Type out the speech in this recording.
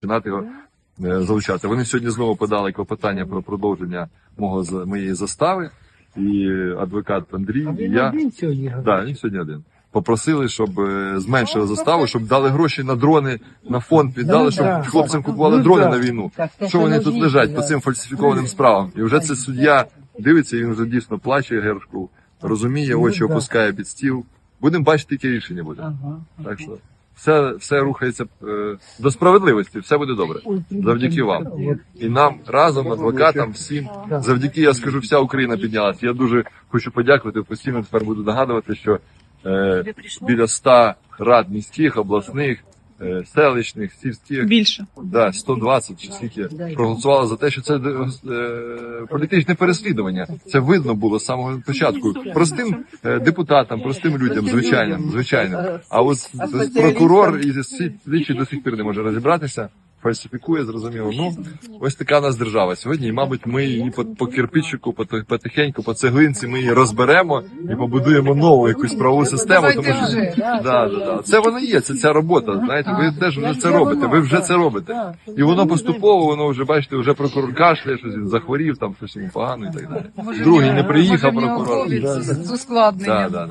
починати його е, залучати. Вони сьогодні знову подали клопотання про продовження мого моєї застави. І адвокат Андрій, і я один сьогодні да, він сьогодні один. Попросили, щоб е, зменшили заставу, щоб дали гроші на дрони, на фонд віддали, Ну, щоб хлопцям купували Ну, дрони на війну. Що вони тут лежать по цим фальсифікованим справам? І вже це суддя дивиться, і він вже дійсно плаче Гершку, розуміє, Ну, очі опускає під стіл. Будемо бачити, яке рішення буде. Так що все, все рухається е, до справедливості, все буде добре. Завдяки вам. І нам разом, адвокатам, всім, завдяки, я скажу, вся Україна піднялася. Я дуже хочу подякувати. Постійно тепер буду нагадувати, що е, біля 100 рад міських, обласних, селищних, сільських, Більше. да, 120 чи скільки проголосували за те, що це е, політичне переслідування. Це видно було з самого початку. Простим е, депутатам, простим людям, звичайно, звичайно. А от прокурор і слідчий до сих пір не може розібратися. Фальсифікує, зрозуміло. Ну ось така в нас держава сьогодні. І, мабуть, ми її по, по кирпичику, по потихеньку, по цеглинці ми її розберемо і побудуємо нову якусь правову систему. Тому що да, да, да. це воно є. Це ця робота. Знаєте, ви теж вже це робите. Ви вже це робите. І воно поступово, воно вже бачите, вже прокурор кашляє, щось він захворів, там щось йому погано і так далі. Другий не приїхав прокурор. з ускладненням.